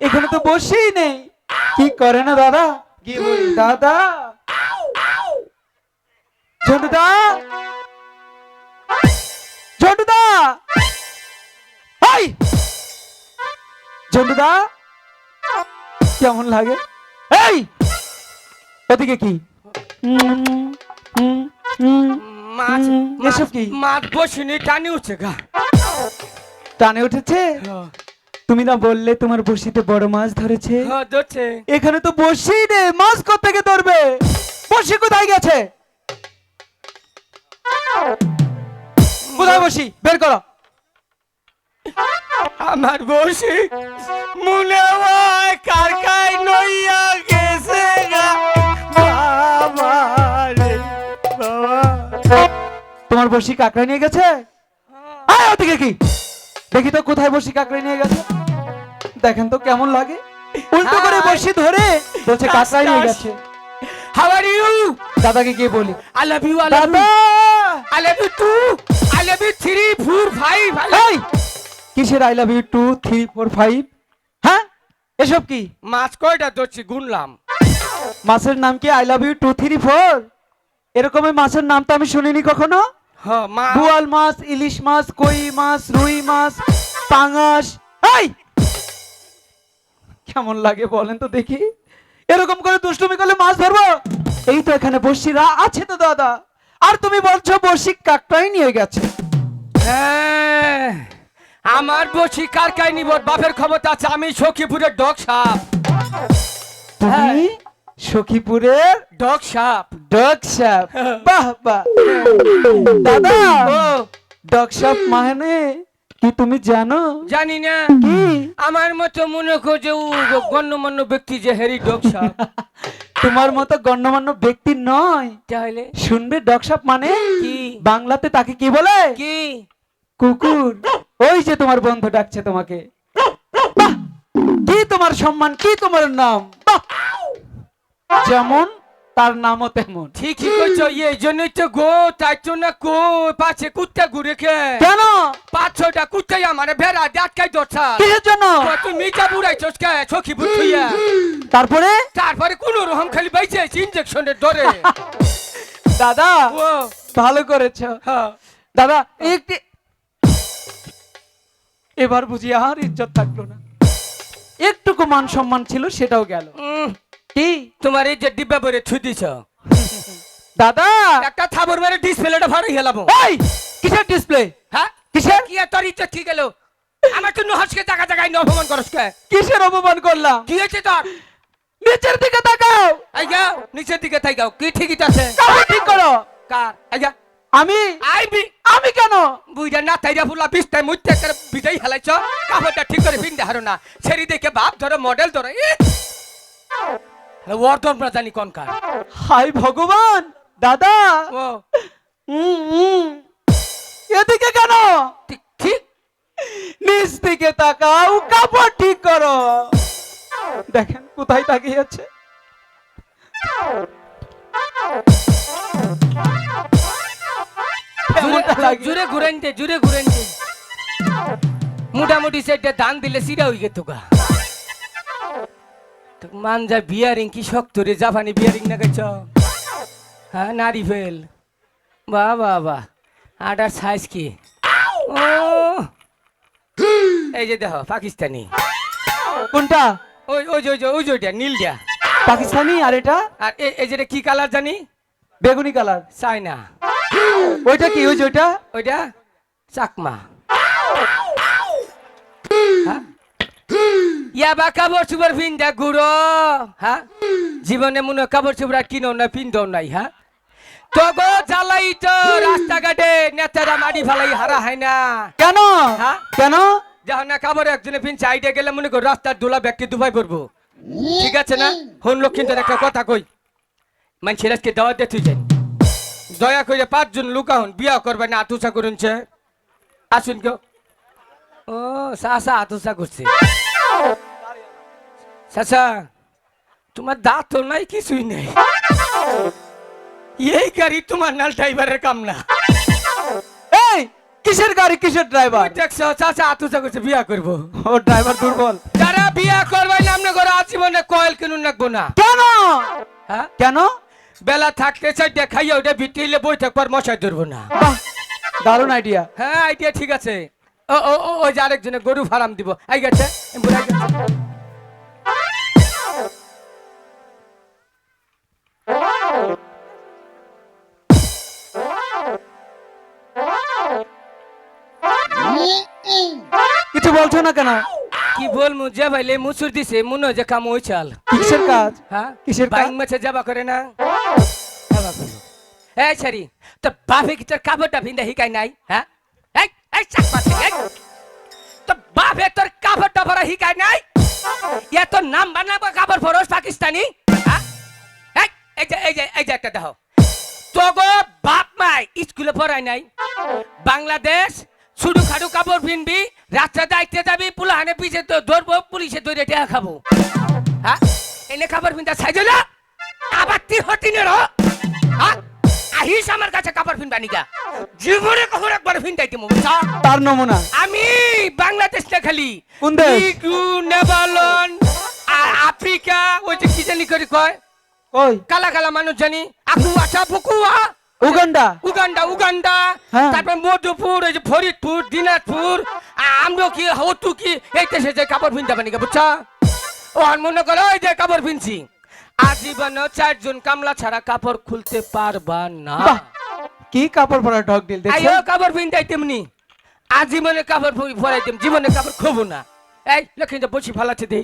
এখানে তো বসেই নেই। কি করে না দাদা? কি বলি দাদা? ঝন্টুদা? ঝন্টুদা? হাই! ঝন্টুদা? কেমন লাগে? এই ওদিকে কি? মাছ মাছ- এসব কি? মাছ বসিনি টানি উঠছে গা। টানে উঠেছে? তুমি না বললে তোমার বসিতে বড় মাছ ধরেছে? হ্যাঁ ধরছে। এখানে তো বসি রে মাছ কোথেকে ধরবে? বসি কোথায় গেছে? কোথায় বসি বের করো। আমার বসি মনে হয় কারকাই নইয়া গেছে তোমার বসি কাকড়া নিয়ে গেছে? আয় ওদিকে কি? দেখি তো কোথায় বসি কাকড়া নিয়ে গেছে? দেখেন তো কেমন লাগে? উল্টো করে। বসি ধরে বলছে কাকড়াই নিয়ে গেছে। হাউ আর ইউ দাদাকে গিয়ে বলি I love you I love you I love you two I love you three four five এই কিসের I love you two three four five হ্যাঁ? এসব কি? মাছ কয়টা ধরছি? গুনলাম। মাছের নাম কি I love you two three four এরকমের মাছের নাম তো আমি শুনিনি কখনো? হ্যাঁ মা। বোয়াল মাছ ইলিশ মাছ কই মাছ রুই মাছ পাঙাশ। এই কেমন লাগে বলেন তো দেখি। এরকম করে দুষ্টুমি করলে মাছ ধরবো? এই তো এখানে বসিরা আছে তো দাদা। আর তুমি বলছো বসি কাকটাই নিয়ে গেছে। হ্যাঁ, আমার বসি কারকাই নিব বাপের ক্ষমতা আছে আমি সখীপুরের ডগ সাপ। তুমি সখীপুরের ডগ সাপ। ডগ সাপ। বাহ বাহ। দাদা ও। ডগ সাপ মানে? কি তুমি জানো? জানি না। কি? আমার মতো মনে করছে গণ্যমান্য ব্যক্তি যে হেরি ডগ সাপ। তোমার মতো গণ্যমান্য ব্যক্তি নয়। তাহলে? শুনবে ডগ সাপ মানে? কি? বাংলাতে তাকে কি বলে? কি? কুকুর। ওই যে তোমার বন্ধু ডাকছে তোমাকে। কি তোমার সম্মান কি তোমার নাম? বাহ! যেমন তার নামও তেমন। ঠিকই কইছো এই জন্যই তো গো তাই তো না কো পাছে কুত্তা ঘুরে খে। কেন? পাঁচ ছটা কুত্তাই আমার ভেড়া ডাকাই দরছা কিসের জন্য? তুই মিটা বুড়াইছস কে সখীপুর থুইয়া তারপরে? তারপরে কোন রকম খালি বাইছে ইনজেকশনের ধরে দাদা ভালো করেছ। হ্যাঁ। দাদা একটি এবার বুঝি আর ইজ্জত থাকল না। একটুকু মান সম্মান ছিল সেটাও গেল। কি? তোমার এই যে ডিব্বা ভরে ছুই দিছ। দাদা! একটা থাবর মেরে ডিসপ্লেটা ফাড়াই গেলাম এই কিসের ডিসপ্লে হ্যাঁ? কিসের? কি তোর ইজ্জত ঠিক গেল? আমার তো নহসকে জায়গা জায়গায় ন অপমান করস কে? কিসের অপমান করলাম? কি হয়েছে তোর? নিচের দিকে তাকাও! এই যাও নিচের দিকে যাও কি ঠিকই আছে? কাপড় ঠিক করো? কার? এই যা। আমি? আইবি? আমি কেন? বুইটা না তাইরা ফুলা বিস্তায় মুইতে করে বিদাই হেলাইছ। কাপড়টা ঠিক করে পিন হারো না। ছেড়ি দেখে বাপ ধরো মডেল ধরো ওয়ার্দন না জানি কোন কার? হাই ভগবান দাদা। ও। উম, উম। এদিকে কেন? ঠিক ঠিক। নিচ দিকে তাকাও কাপড় ঠিক করো। দেখেন কোথায় তাকিয়েছে। জুড়ে- ঘুরেন জুড়ে ঘুরেন মোটামুটি সেটা দান দিলে সিরা হয়ে গেত গা। মানজা বিয়ারিং কি শক্ত রে জাপানি বিয়ারিং না গেছ হ্যাঁ নারী ফেল। বাহ বাহ বাহ। আটার সাইজ কি? ও! এই যে দেখো পাকিস্তানি। কোনটা? ওই ওই যে ওই যে ওই যে ওইটা নীলটা পাকিস্তানি আর এটা? আর এই এই যেটা কি কালার জানি? বেগুনি কালার চায়না। ওইটা কি ওই যে ওইটা? ওইটা চাকমা। হ্যাঁ? ইয়াবা কাপড় চুপড় পিন্ধা গুড়ো হ্যাঁ? জীবনে মনে কাপড় চুপড় আর কিনো না পিন্ধও নাই হ্যাঁ? তগো জ্বালাই তো রাস্তাঘাটে নেতারা ফেলাই হারা হয় না। কেন? হ্যাঁ? কেন? যখন না কাপড় একজনে পিনছে আইডে গেলে মনে কর রাস্তার দোলা ব্যক্তি দুবাই পড়ব ঠিক আছে না? হন লক্ষ্মীদের একটা কথা কই। মানুষের আজকে দাওয়াত দিয়ে তুই যাই দয়া করে পাঁচজন লুকা হন বিয়া করবে না আতুসা করুনছে আসুন কেউ। ও সাসা আতুসা করছে। সাসা তোমার দাঁত তো নাই কিছুই নেই। এই গাড়ি তোমার নাল ড্রাইভারের কাম না। এই কিসের গাড়ি কিসের ড্রাইভার দেখছ চাচা আতুচা করছে বিয়া করব ও ড্রাইভার দুর্বল যারা বিয়া করবে নামনে করে আজীবনে কয়েল কিনুন রাখব না। কেন? হ্যাঁ কেন? বেলা থাকতে চাইতে খাইয়া ওটা বিটিলে বই থাকবার মশাই ধরবো না। দারুণ আইডিয়া হ্যাঁ আইডিয়া ঠিক আছে। ও ও ও ওই যে আরেকজনে গরু ফার্ম দিব। আই গেছে বলছো না কেন? কি বলমু যে ভাইলে মুসুর দিছে মনে হয় যে কাম ওই চাল কিসের কাজ? হ্যাঁ? কিসের কাজ? বাইক মাছে যাবা করে না? যাবা করো। এই ছাড়ি তো বাপে কি তোর কাপড়টা ভিন্দা হিকাই নাই? হ্যাঁ? এই এই চাক মাছে এই। তো বাপে তোর কাপড়টা ভরা হিকাই নাই? ইয়া তোর নাম বানাবো কাপড় ফরস পাকিস্তানি? হ্যাঁ? এই এই যে এই যে এই যে একটা দেখো। তোগো বাপ মাই স্কুলে পড়ায় নাই। বাংলাদেশ শুধু খাডু কাপড় পিনবি রাস্তা দায়িত্বে যাবি পুলাহানে পিছে তো ধরবো পুলিশে ধরে টেয়া খাব। হ্যাঁ? এনে কাপড় পিনতা সাইজে না আবার তি হতি নে রো হ্যাঁ? আহিস আমার কাছে কাপড় পিনবা নিকা জীবনে কখন একবার পিনতাইতে মো বুঝছা? তার নমুনা। আমি বাংলাদেশ না খালি। কোন দেশ? ইগু নেপালন আর আফ্রিকা ওই যে কি জানি করে কয়? ওই কালা কালা মানুষ জানি। আকু আছা ফুকুয়া উগান্ডা? Uganda Uganda. হ্যাঁ। তারপর মধুপুর ওই যে ফরিদপুর দিনাজপুর আমরা কি হতু কি এই দেশে যে কাপড় পিনতে পারি বুঝছা? ও আর মনে করো ওই যে কাপড় পিনছি আজীবন চারজন কামলা ছাড়া কাপড় খুলতে পারবা না। কি কাপড় পরা ঢক দিল দেখছ আইও কাপড় পিনতাই তেমনি। আজীবনে কাপড় পরাইতাম জীবনে কাপড় খুবো না। এই লক্ষ্মীটা বসি ফালাচ্ছে দেই